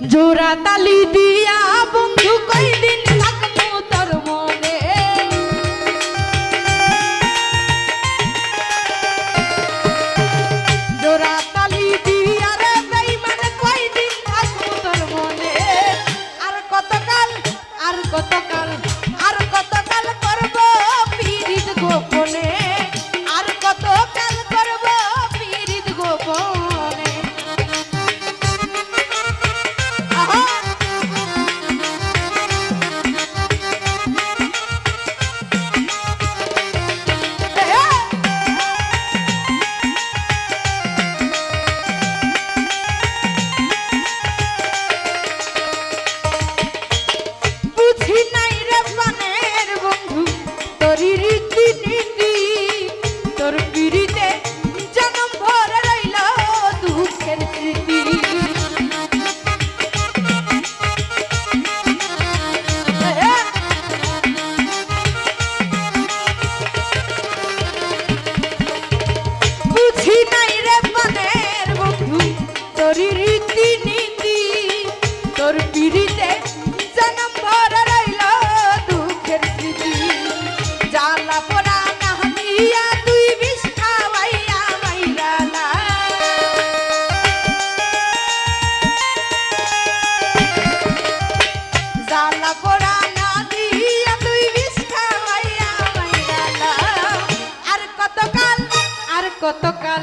জোড়া তালি দিয়া বন্ধু কই দিন কতকাল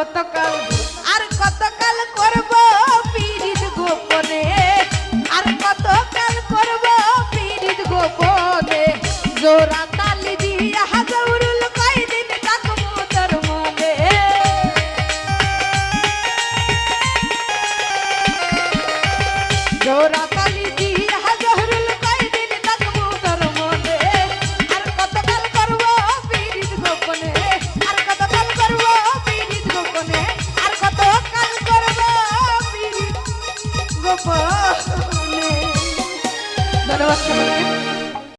কতকাল আর কতকাল করব পীড়িত গোপনে? আর কতকাল করব পীড়িত গোপনে? জোরা তালি দিয়া হাজারুল কয়দিন থাকব তোর মনে। জোরা তালি দিয়া